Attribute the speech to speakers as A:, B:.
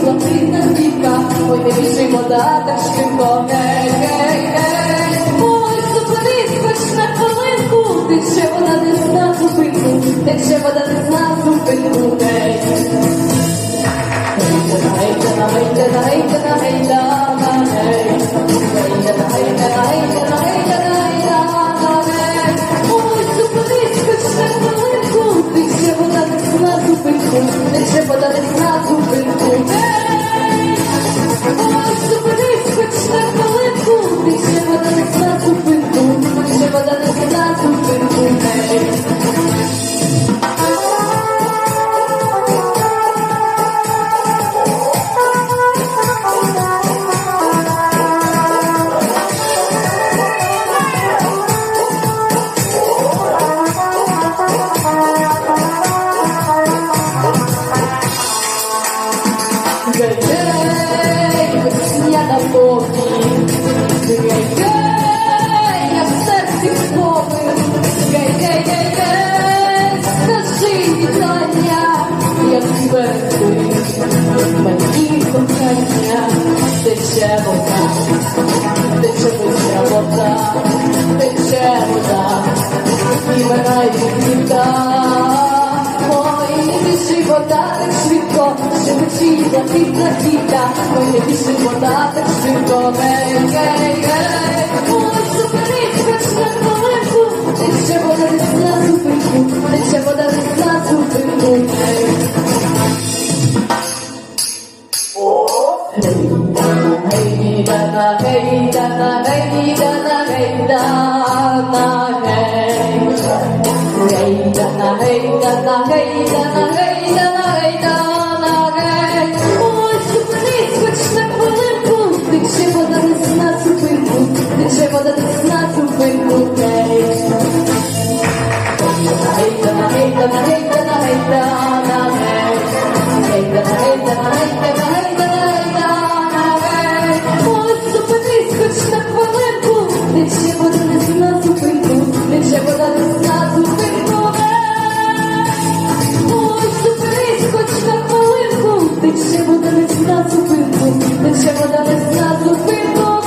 A: швидко, ще печі блакитна ріка, ой, не більше вода, так швидко, гей, гей, гей. Ой, зупинись, хоч на хвилинку, тече вода десь на зупинку, тече вода десь на зупинку, гей. Гейдана, гейдана, гейдана, гейдана, гей. Гейдана, гейдана, гейдана, гейдана, гейдана, гей. Ой, зупинись, хоч на хвилинку, тече вода десь на зупинку, тече вода десь на зупинку, тече вода, тече тече вода, тече вода, і відліта. Ой, біжи вода так швидко, що печі блакитна квіта. Ой, не біжи вода гей, гей, гей. Гей, дана, гей, дана, Тече вода не зна зупинку, тече вода не зна зупинку.